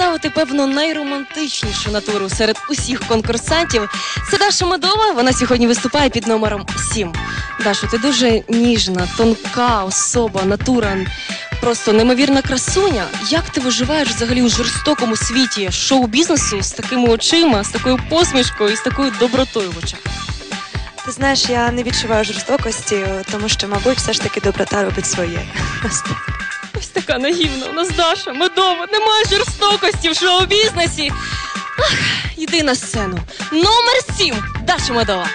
представити певно найромантичнішу натуру серед усіх конкурсантів. Це Даша Медова. Вона сьогодні виступає під номером 7. Даша, ти дуже ніжна, тонка особа, натура. Просто неймовірна красуня. Як ти виживаєш взагалі у жорстокому світі шоу-бізнесу з такими очима, з такою посмішкою і з такою добротою в очах? Ти знаєш, я не відчуваю жорстокості, тому що, мабуть, все ж таки доброта робить своє. Ось така наївна у нас Даша Медова. Немає жорстокості в шоу-бізнесі. Ах, йди на сцену. Номер 7. Даша Медова.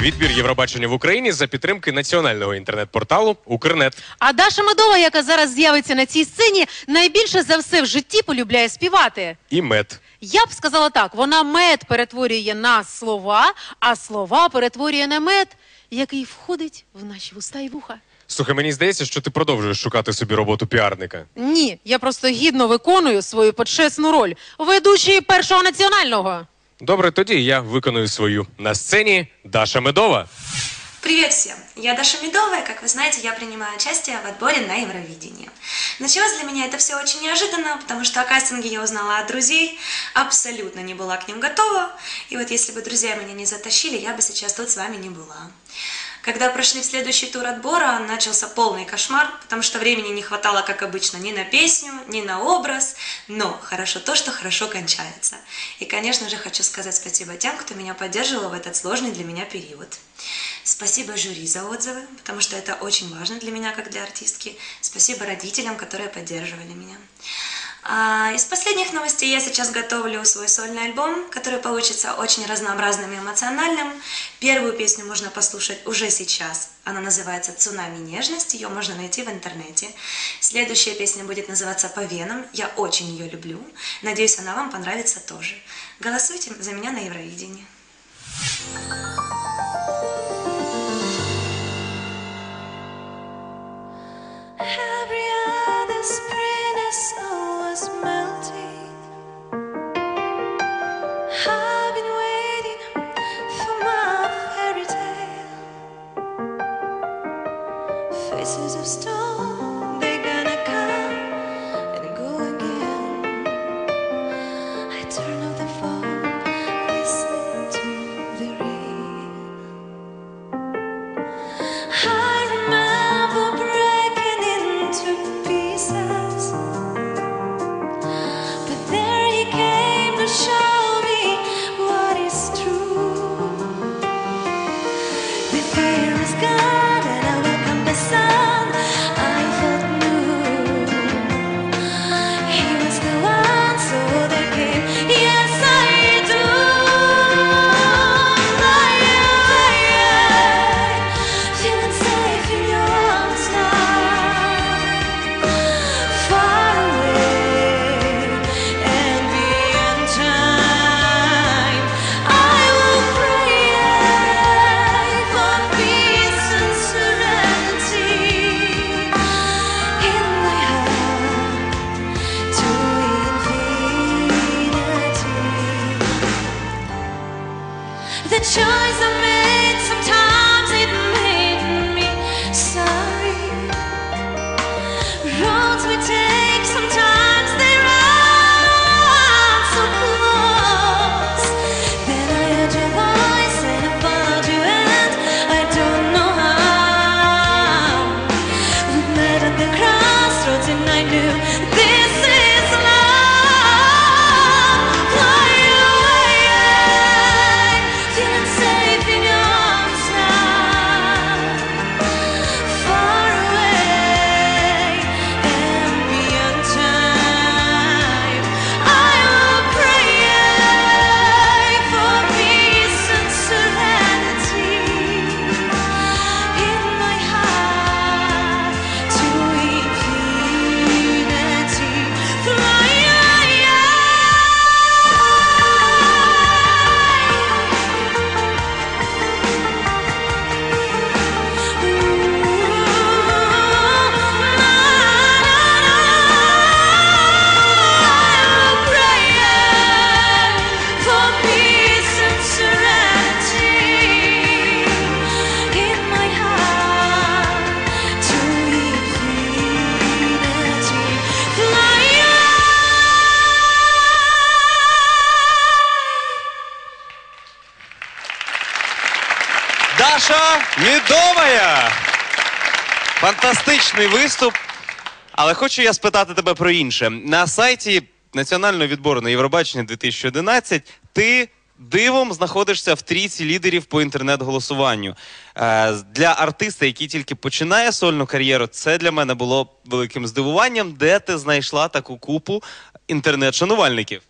Відбір Євробачення в Україні за підтримки національного інтернет-порталу Укрнет. А Даша Медова, яка зараз з'явиться на цій сцені, найбільше за все в житті полюбляє співати. і мед. Я б сказала так: вона мед перетворює на слова, а слова перетворює на мед, який входить в наші вуста і вуха. Слухай, мені здається, що ти продовжуєш шукати собі роботу піарника. Ні, я просто гідно виконую свою почесну роль ведучої першого національного. Добре, тоді я виконую свою на сцені Даша Медова. Привет всем! Я Даша Медовая. Как вы знаете, я принимаю участие в отборе на Евровидение. Началось для меня это все очень неожиданно, потому что о кастинге я узнала от друзей, абсолютно не была к ним готова. И вот если бы друзья меня не затащили, я бы сейчас тут с вами не была. Когда прошли в следующий тур отбора, начался полный кошмар, потому что времени не хватало, как обычно, ни на песню, ни на образ, но хорошо то, что хорошо кончается. И, конечно же, хочу сказать спасибо тем, кто меня поддерживал в этот сложный для меня период. Спасибо жюри за отзывы, потому что это очень важно для меня, как для артистки. Спасибо родителям, которые поддерживали меня. А, из последних новостей я сейчас готовлю свой сольный альбом, который получится очень разнообразным и эмоциональным. Первую песню можно послушать уже сейчас. Она называется «Цунами нежность», ее можно найти в интернете. Следующая песня будет называться «По венам». Я очень ее люблю. Надеюсь, она вам понравится тоже. Голосуйте за меня на Евровидении. Мідовая! Фантастичний виступ. Але хочу я спитати тебе про інше. На сайті Національного відбору на Євробачення 2011 ти дивом знаходишся в трійці лідерів по інтернет-голосуванню. Е, для артиста, який тільки починає сольну кар'єру, це для мене було великим здивуванням, де ти знайшла таку купу інтернет-шанувальників.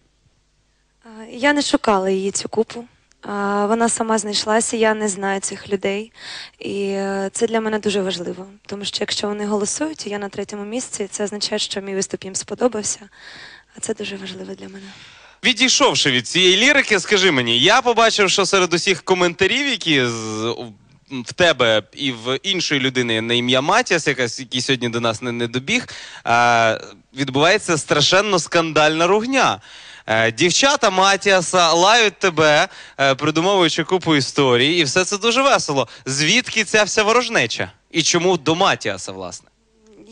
Я не шукала її цю купу. Вона сама знайшлася, я не знаю цих людей. І е, це для мене дуже важливо. Тому що якщо вони голосують, я на третьому місці, це означає, що мій виступ їм сподобався. А це дуже важливо для мене. Відійшовши від цієї лірики, скажи мені, я побачив, що серед усіх коментарів, які з, в тебе і в іншої людини на ім'я Матіас, якась, який сьогодні до нас не, не добіг, відбувається страшенно скандальна ругня. Е, Дівчата Матіаса лають тебе, е, придумовуючи купу історій, і все це дуже весело. Звідки ця вся ворожнеча? І чому до Матіаса, власне?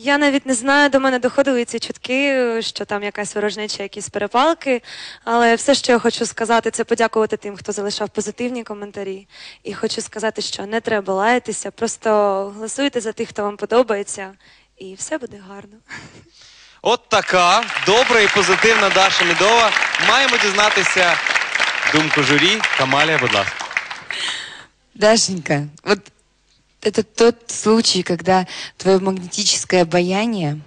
Я навіть не знаю, до мене доходили ці чутки, що там якась ворожнеча, якісь перепалки. Але все, що я хочу сказати, це подякувати тим, хто залишав позитивні коментарі. І хочу сказати, що не треба лаятися, просто голосуйте за тих, хто вам подобається, і все буде гарно. От така добра і позитивна Даша Мідова. Маємо дізнатися думку журі. Камалія, будь ласка. Дашенька, вот это тот случай, когда твое магнетическое обаяние,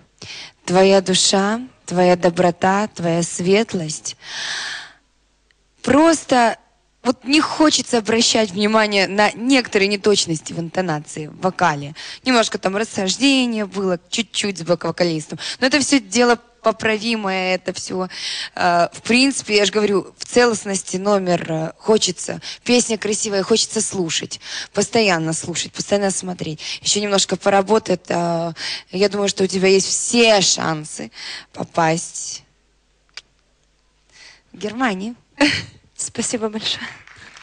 твоя душа, твоя доброта, твоя светлость просто вот не хочется обращать внимание на некоторые неточности в интонации, в вокале. Немножко там расхождение было, чуть-чуть с бэк-вокалистом. Но это все дело поправимое, это все, в принципе, я же говорю, в целостности номер э, хочется, песня красивая, хочется слушать, постоянно слушать, постоянно смотреть. Еще немножко поработать, э, я думаю, что у тебя есть все шансы попасть в Германию. Спасибо большое.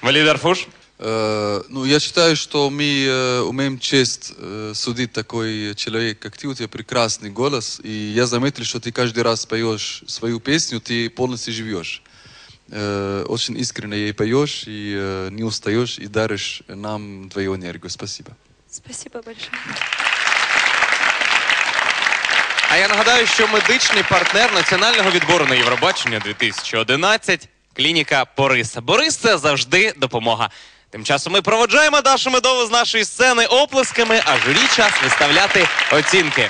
Валій Дарфуш. Э, Ну, я считаю, что мы э, умеем честь э, судить такой человек, как ты. У тебя прекрасный голос. И я заметил, что ты каждый раз поешь свою песню, ты полностью живешь. Э, Очень искренне ей поешь и э, не устаешь, и даришь нам твою энергию. Спасибо. Спасибо большое. А я нагадаю, що медичний партнер національного відбору на Євробачення 2011 клініка Борис. Борис це завжди допомога. Тим часом ми проводжаємо Дашу Медову з нашої сцени оплесками, а журі час виставляти оцінки.